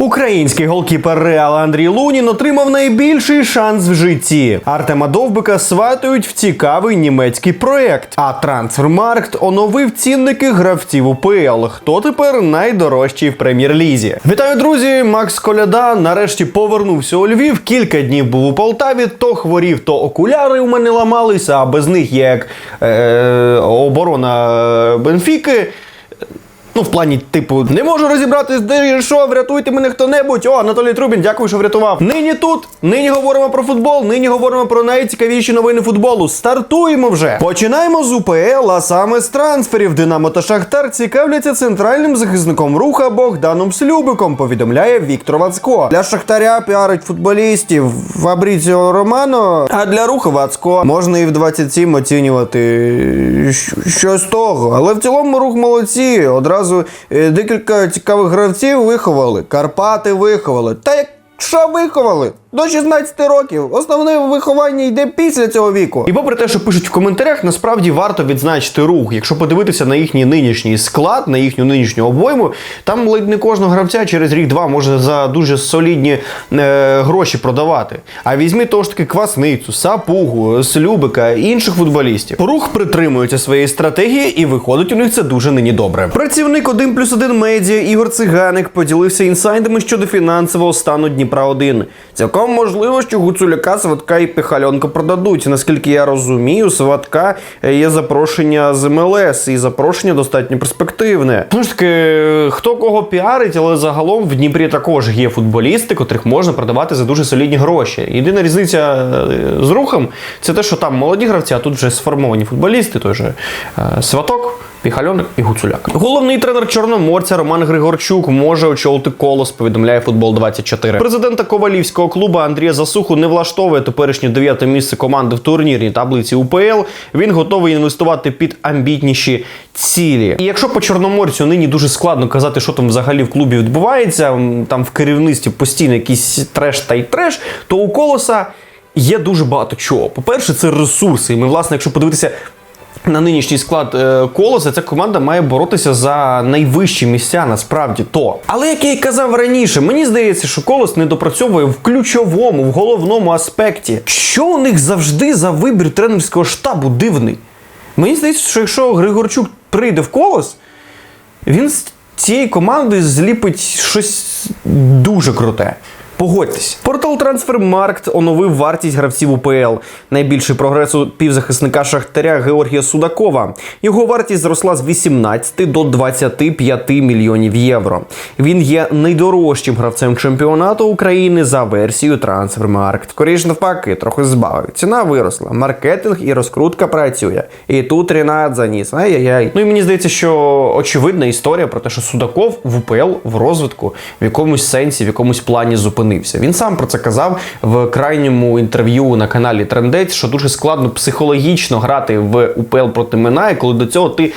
Український голкіпер Реала Андрій Лунін отримав найбільший шанс в житті. Артема Довбика сватують в цікавий німецький проект. А Трансфермаркт оновив цінники гравців УПЛ. Хто тепер найдорожчий в прем'єр-лізі? Вітаю, друзі! Макс Коляда нарешті повернувся у Львів. Кілька днів був у Полтаві. То хворів, то окуляри у мене ламалися, а без них є як е, оборона е, Бенфіки. Ну, в плані, типу, не можу розібратись, де що, врятуйте мене хто-небудь. О, Анатолій Трубін, дякую, що врятував. Нині тут, нині говоримо про футбол, нині говоримо про найцікавіші новини футболу. Стартуємо вже. Починаємо з УПЛ, а саме з трансферів. Динамо та Шахтар цікавляться центральним захисником руха Богданом Слюбиком, повідомляє Віктор Вацко. Для Шахтаря піарить футболістів Фабріціо Романо, а для руха Вацко можна і в 27 оцінювати щось того. Але в цілому рух молодці. Одразу е, декілька цікавих гравців виховали. Карпати виховали. Та як що виховали? До 16 років. Основне виховання йде після цього віку. І попри те, що пишуть в коментарях, насправді варто відзначити рух. Якщо подивитися на їхній нинішній склад, на їхню нинішню обойму, там ледь не кожного гравця через рік-два може за дуже солідні е, гроші продавати. А візьми того ж таки квасницю, сапугу, слюбика і інших футболістів. Рух притримується своєї стратегії і виходить у них це дуже нині добре. Працівник 1 плюс 1 медіа Ігор Циганик поділився інсайдами щодо фінансового стану Дніпра 1 Цілком можливо, що Гуцуляка, Сватка і Пихальонка продадуть. Наскільки я розумію, Сватка е, є запрошення з МЛС, і запрошення достатньо перспективне. Ну ж таки, хто кого піарить, але загалом в Дніпрі також є футболісти, котрих можна продавати за дуже солідні гроші. Єдина різниця е, з рухом це те, що там молоді гравці, а тут вже сформовані футболісти, той же е, Сваток. Піхальоник і Гуцуляк. Головний тренер Чорноморця Роман Григорчук може очолити колос, повідомляє футбол 24 Президента Ковалівського клубу Андрія Засуху не влаштовує теперішнє дев'яте місце команди в турнірній таблиці УПЛ. Він готовий інвестувати під амбітніші цілі. І якщо по Чорноморцю нині дуже складно казати, що там взагалі в клубі відбувається, там в керівництві постійно якийсь треш та й треш, то у колоса. Є дуже багато чого. По-перше, це ресурси. І ми, власне, якщо подивитися на нинішній склад е, колоса ця команда має боротися за найвищі місця, насправді то. Але як я й казав раніше, мені здається, що колос не допрацьовує в ключовому, в головному аспекті. Що у них завжди за вибір тренерського штабу дивний? Мені здається, що якщо Григорчук прийде в колос, він з цієї команди зліпить щось дуже круте. Погодьтесь. Портал Трансфермаркт оновив вартість гравців УПЛ. Найбільший прогрес у півзахисника Шахтаря Георгія Судакова. Його вартість зросла з 18 до 25 мільйонів євро. Він є найдорожчим гравцем чемпіонату України за версією Трансфермаркт. Скоріш навпаки, трохи збавив. Ціна виросла, маркетинг і розкрутка працює. І тут Рінат заніс. Ай-яй-яй. Ну і мені здається, що очевидна історія про те, що Судаков в УПЛ в розвитку в якомусь сенсі, в якомусь плані зупинився. Він сам про це казав в крайньому інтерв'ю на каналі Трендець, що дуже складно психологічно грати в УПЛ проти Минає, коли до цього ти.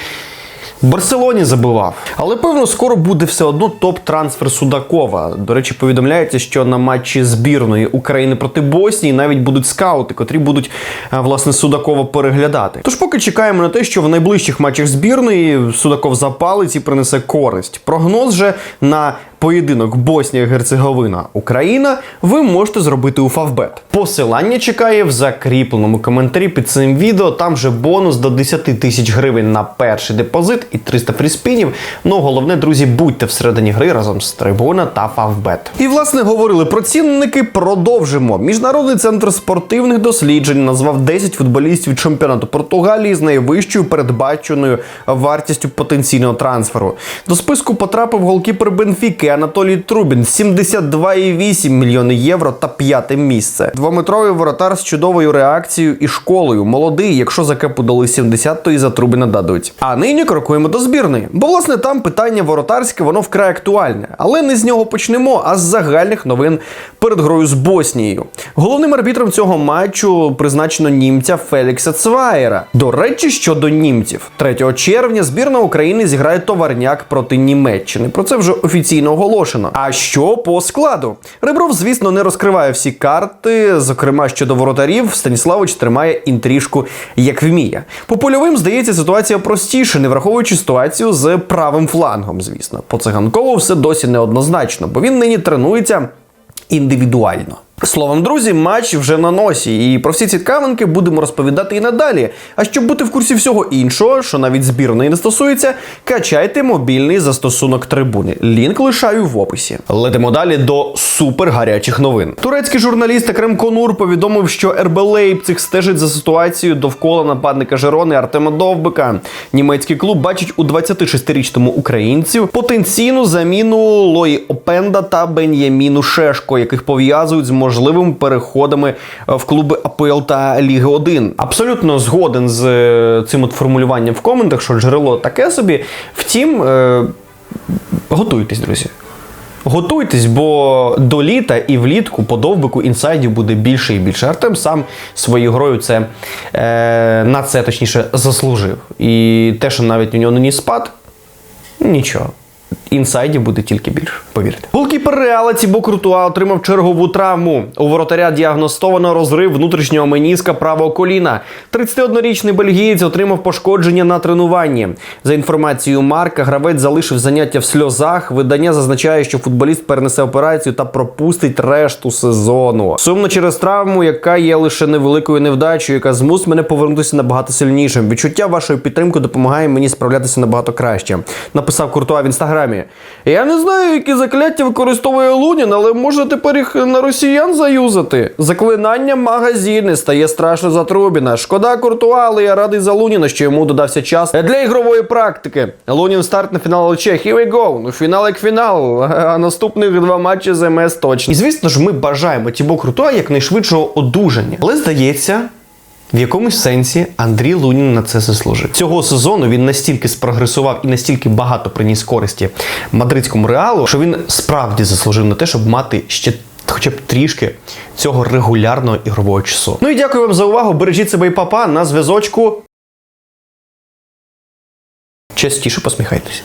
В Барселоні забивав. Але певно, скоро буде все одно топ-трансфер Судакова. До речі, повідомляється, що на матчі збірної України проти Боснії навіть будуть скаути, котрі будуть е, власне Судакова переглядати. Тож поки чекаємо на те, що в найближчих матчах збірної Судаков запалить і принесе користь. Прогноз же на поєдинок Боснія Герцеговина Україна ви можете зробити у Фавбет. Посилання чекає в закріпленому коментарі під цим відео. Там же бонус до 10 тисяч гривень на перший депозит і 300 фріспінів. Ну головне, друзі, будьте всередині гри разом з Трибуна та Фавбет. І власне говорили про цінники. Продовжимо. Міжнародний центр спортивних досліджень назвав 10 футболістів чемпіонату Португалії з найвищою передбаченою вартістю потенційного трансферу. До списку потрапив голкіпер Бенфіки Анатолій Трубін 72,8 мільйони євро та п'яте місце. Двометровий воротар з чудовою реакцією і школою. Молодий, якщо за кепу дали 70, то і за Трубіна дадуть. А нині крокуємо до збірної. Бо власне там питання воротарське, воно вкрай актуальне. Але не з нього почнемо, а з загальних новин перед грою з Боснією. Головним арбітром цього матчу призначено німця Фелікса Цваєра. До речі, щодо німців, 3 червня збірна України зіграє товарняк проти Німеччини. Про це вже офіційно оголошено. А що по складу? Ребров, звісно, не розкриває всі карти. Зокрема, щодо воротарів, Станіславич тримає інтрижку як вміє. По польовим здається ситуація простіше, не враховуючи ситуацію з правим флангом. Звісно, по циганкову все досі неоднозначно, бо він нині тренується індивідуально. Словом, друзі, матч вже на носі, і про всі ці цікавинки будемо розповідати і надалі. А щоб бути в курсі всього іншого, що навіть збірної не стосується, качайте мобільний застосунок трибуни. Лінк лишаю в описі. Летимо далі до супер гарячих новин. Турецький журналіст Екрем Конур повідомив, що РБ Лейпциг стежить за ситуацією довкола нападника Жерони Артема Довбика. Німецький клуб бачить у 26-річному українцю потенційну заміну Лої Опенда та Бен'яміну Шешко, яких пов'язують з можливими переходами е, в клуби АПЛ та Ліги 1. Абсолютно згоден з е, цим от формулюванням в коментах, що джерело таке собі. Втім, е, готуйтесь, друзі. Готуйтесь, бо до літа і влітку по довбику інсайдів буде більше і більше. Артем сам своєю грою це е, на це точніше заслужив. І те, що навіть у нього нині спад, нічого. Інсайдів буде тільки більше, повірте. Голкіпер Реала Тібо Крутуа отримав чергову травму. У воротаря діагностовано розрив внутрішнього меніска правого коліна. 31-річний бельгієць отримав пошкодження на тренуванні. За інформацією Марка, гравець залишив заняття в сльозах. Видання зазначає, що футболіст перенесе операцію та пропустить решту сезону. Сумно через травму, яка є лише невеликою невдачею, яка змусить мене повернутися набагато сильнішим. Відчуття вашої підтримки допомагає мені справлятися набагато краще. Написав Куртуа в інстаграмі. Я не знаю, які закляття використовує Лунін, але може тепер їх на росіян заюзати. Заклинання магазини стає страшно за Трубіна. Шкода Куртуа, але я радий за Луніна, що йому додався час для ігрової практики. Лунін старт на фінал ЛЧ. Here we go. Ну, фінал як фінал. А наступних два матчі з МС точно. І звісно ж, ми бажаємо Тібо Куртуа якнайшвидшого одужання. Але здається. В якомусь сенсі Андрій Лунін на це заслужив. Цього сезону він настільки спрогресував і настільки багато приніс користі мадридському реалу, що він справді заслужив на те, щоб мати ще. Хоча б трішки цього регулярного ігрового часу. Ну і дякую вам за увагу. Бережіть себе і папа на зв'язочку. Частіше посміхайтеся.